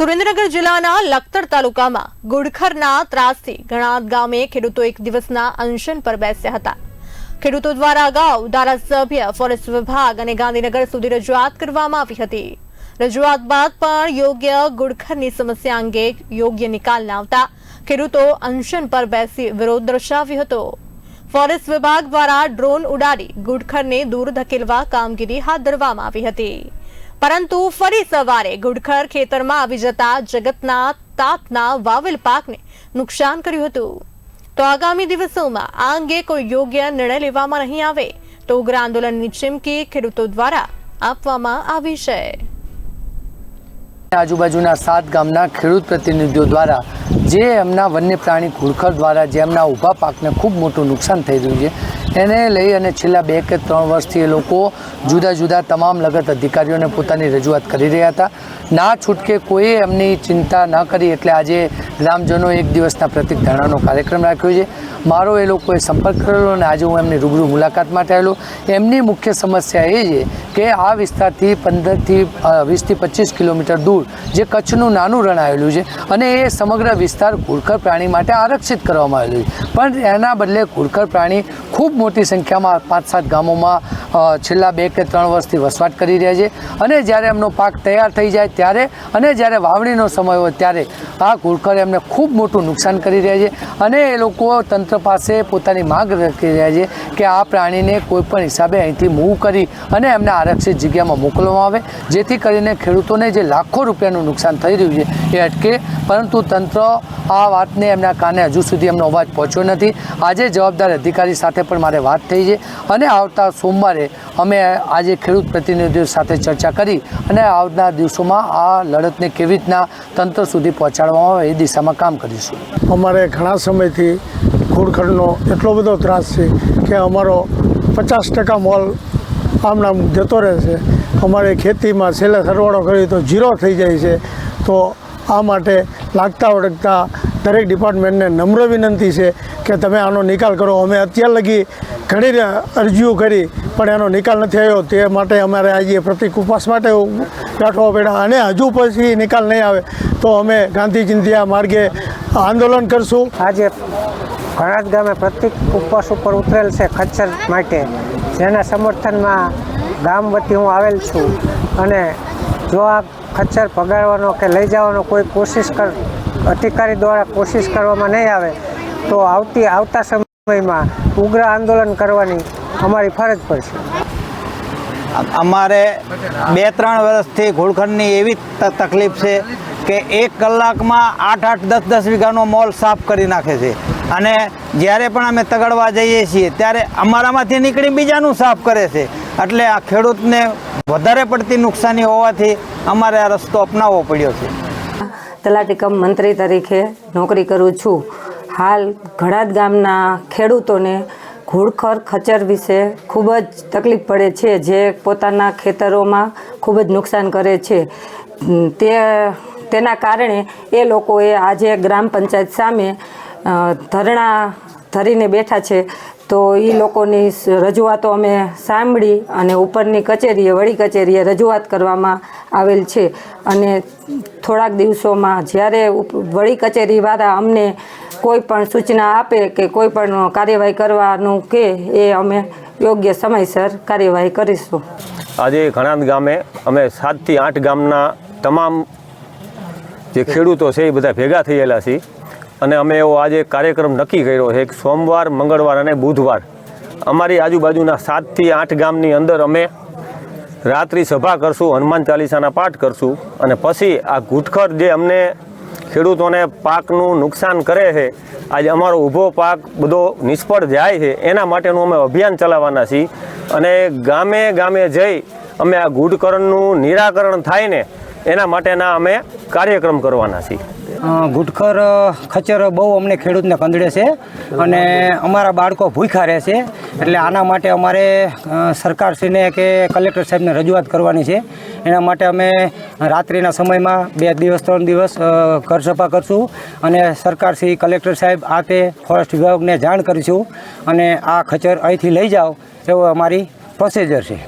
સુરેન્દ્રનગર જિલ્લાના લખતર તાલુકામાં ગુડખરના ત્રાસથી ઘણા ગામે ખેડૂતો એક દિવસના અનશન પર બેસ્યા હતા. ખેડૂતો દ્વારા અગાઉ ધારાસભ્ય, ફોરેસ્ટ વિભાગ અને ગાંધીનગર સુધી રજૂઆત કરવામાં આવી હતી. રજૂઆત બાદ પણ યોગ્ય ગુડખરની સમસ્યા અંગે યોગ્ય નિકાલ ન આવતા ખેડૂતો અનશન પર બેસી વિરોધ દર્શાવ્યો હતો. ફોરેસ્ટ વિભાગ દ્વારા ડ્રોન ઉડાડી ગુડખરને દૂર ધકેલવા કામગીરી હાથ ધરવામાં આવી હતી. પરંતુ ફરી સવારે ગુડખર ખેતરમાં આવી જતા જગતના તાતના વાવેલ પાકને નુકસાન કર્યું હતું. તો આગામી દિવસોમાં આ અંગે કોઈ યોગ્ય નિર્ણય લેવામાં નહીં આવે તો ઉગ્ર આંદોલનની ચીમકી ખેડૂતો દ્વારા આપવામાં આવી છે. આજુબાજુના સાત ગામના ખેડૂત પ્રતિનિધિઓ દ્વારા જે એમના વન્ય પ્રાણી ઘુડખર દ્વારા જે એમના ઊભા પાકને ખૂબ મોટું નુકસાન થઈ રહ્યું છે એને લઈ અને છેલ્લા બે કે ત્રણ વર્ષથી એ લોકો જુદા જુદા તમામ લગત અધિકારીઓને પોતાની રજૂઆત કરી રહ્યા હતા. ના છૂટકે કોઈએ એમની ચિંતા ન કરી એટલે આજે ગ્રામજનો એક દિવસના પ્રતિક ધરણાનો કાર્યક્રમ રાખ્યો છે. મારો એ લોકોએ સંપર્ક કરેલો અને આજે હું એમની રૂબરૂ મુલાકાત માટે આવેલો. એમની મુખ્ય સમસ્યા એ છે કે આ વિસ્તારથી પંદરથી વીસથી પચીસ કિલોમીટર દૂર જે કચ્છનું નાનું રણ આવેલું છે અને એ સમગ્ર વિસ્તાર ઘુડખર પ્રાણી માટે આરક્ષિત કરવામાં આવેલું છે. પણ એના બદલે ઘુડખર પ્રાણી ખૂબ મોટી સંખ્યામાં પાંચ સાત ગામોમાં છેલ્લા બે કે ત્રણ વર્ષથી વસવાટ કરી રહ્યા છે. અને જ્યારે એમનો પાક તૈયાર થઈ જાય ત્યારે, અને જ્યારે વાવણીનો સમય હોય ત્યારે આ ઘુડખર એમને ખૂબ મોટું નુકસાન કરી રહ્યા છે. અને એ લોકો તંત્ર પાસે પોતાની માગ રાખી રહ્યા છે કે આ પ્રાણીને કોઈપણ હિસાબે અહીંથી મૂવ કરી અને એમને આરક્ષિત જગ્યામાં મોકલવામાં આવે. જેથી કરીને ખેડૂતોને જે લાખો રૂપિયાનું નુકસાન થઈ રહ્યું છે એ અટકે. પરંતુ તંત્ર આ વાતને એમના કાને હજુ સુધી એમનો અવાજ પહોંચ્યો નથી. આજે જવાબદાર અધિકારી સાથે પણ મારે વાત થઈ છે. અને આવતા સોમવારે અમે આજે ખેડૂત પ્રતિનિધિઓ સાથે ચર્ચા કરી અને આવનાર દિવસોમાં આ લડતને કેવી રીતના તંત્ર સુધી પહોંચાડવામાં આવે એ દિશામાં કામ કરીશું. અમારે ઘણા સમયથી ઘૂડખડનો એટલો બધો ત્રાસ છે કે અમારો પચાસ ટકા મોલ આમ નામ જતો રહે છે. અમારે ખેતીમાં છેલ્લે સરવાળો કરીએ તો ઝીરો થઈ જાય છે. તો આ માટે લાગતા વળગતા દરેક ડિપાર્ટમેન્ટને નમ્ર વિનંતી છે કે તમે આનો નિકાલ કરો. અમે અત્યાર લગી ઘણી અરજીઓ કરી, પણ એનો નિકાલ નથી આવ્યો. તે માટે અમારે આજે પ્રતિક ઉપવાસ માટે ગાંઠવા પડ્યા. અને હજુ પછી નિકાલ નહીં આવે, તો અમે ગાંધી માર્ગે આંદોલન કરશું. આજે ઘણાદ ગામે પ્રતિક ઉપવાસ ઉપર ઉતરેલ છે ખચ્ચર માટે, જેના સમર્થનમાં ગામ વતી હું આવેલ છું. અને જો આ ખચ્ચર પગાડવાનો કે લઈ જવાનો કોઈ કોશિશ કર અધિકારી દ્વારા કોશિશ કરવામાં નહીં આવે, તો આવતી આવતા સમયમાં ઉગ્ર આંદોલન કરવાની અમારી ફરજ પડશે અમારે બે ત્રણ વર્ષથી ઘોડખંડની એવી તકલીફ છે કે એક કલાકમાં આઠ આઠ દસ દસ વીઘાનો મોલ સાફ કરી નાખે છે. અને જ્યારે પણ અમે તગડવા જઈએ છીએ ત્યારે અમારામાંથી નીકળી બીજાનું સાફ કરે છે. એટલે આ ખેડૂતને વધારે પડતી નુકસાની હોવાથી અમારે આ રસ્તો અપનાવવો પડ્યો છે. તલાટી કમ મંત્રી તરીકે નોકરી કરું છું. હાલ ઘડાદ ગામના ખેડૂતોને ઘૂડખર, ખચર વિશે ખૂબ જ તકલીફ પડે છે, જે પોતાના ખેતરોમાં ખૂબ જ નુકસાન કરે છે. તે, તેના કારણે એ લોકોએ આજે ગ્રામ પંચાયત સામે ધરણા ધરીને બેઠા છે. તો એ લોકોની રજૂઆતો અમે સાંભળી અને ઉપરની કચેરીએ, વડી કચેરીએ રજૂઆત કરવામાં આવેલ છે. અને થોડાક દિવસોમાં જ્યારે વડી કચેરીવાળા અમને કોઈ પણ સૂચના આપે કે કોઈ પણ કાર્યવાહી કરવાનું કે એ અમે યોગ્ય સમયસર કાર્યવાહી કરીશું. આજે ઘણાદ ગામે અમે સાતથી આઠ ગામના તમામ જે ખેડૂતો છે એ બધા ભેગા થયેલા છીએ. અને અમે એવો આજે કાર્યક્રમ નક્કી કર્યો છે કે સોમવાર, મંગળવાર અને બુધવાર અમારી આજુબાજુના સાતથી આઠ ગામની અંદર અમે રાત્રિ સભા કરશું, હનુમાન ચાલીસાના પાઠ કરશું અને પછી આ ઘૂંટખર જે અમને ખેડૂતોને પાકનું નુકસાન કરે છે. આજે અમારો ઊભો પાક બધો નિષ્ફળ જાય છે. એના માટેનું અમે અભિયાન ચલાવવાના છીએ. અને ગામે ગામે જઈ અમે આ ગુડકરણનું નિરાકરણ થાય ને એના માટેના અમે કાર્યક્રમ કરવાના છીએ. ગુટખર અ, બહુ અમને ખેડૂતને કંદડે છે. અને અમારા બાળકો ભૂખ્યા રહે છે. એટલે આના માટે અમારે સરકારશ્રીને કે કલેક્ટર સાહેબને રજૂઆત કરવાની છે. એના માટે અમે રાત્રિના સમયમાં બે દિવસ, ત્રણ દિવસ ઘર સફા કરશું અને સરકારશ્રી, કલેક્ટર સાહેબ આ તે ફોરેસ્ટ વિભાગને જાણ કરીશું અને આ ખચર અહીંથી લઈ જાઓ, એવો અમારી પ્રોસિજર છે.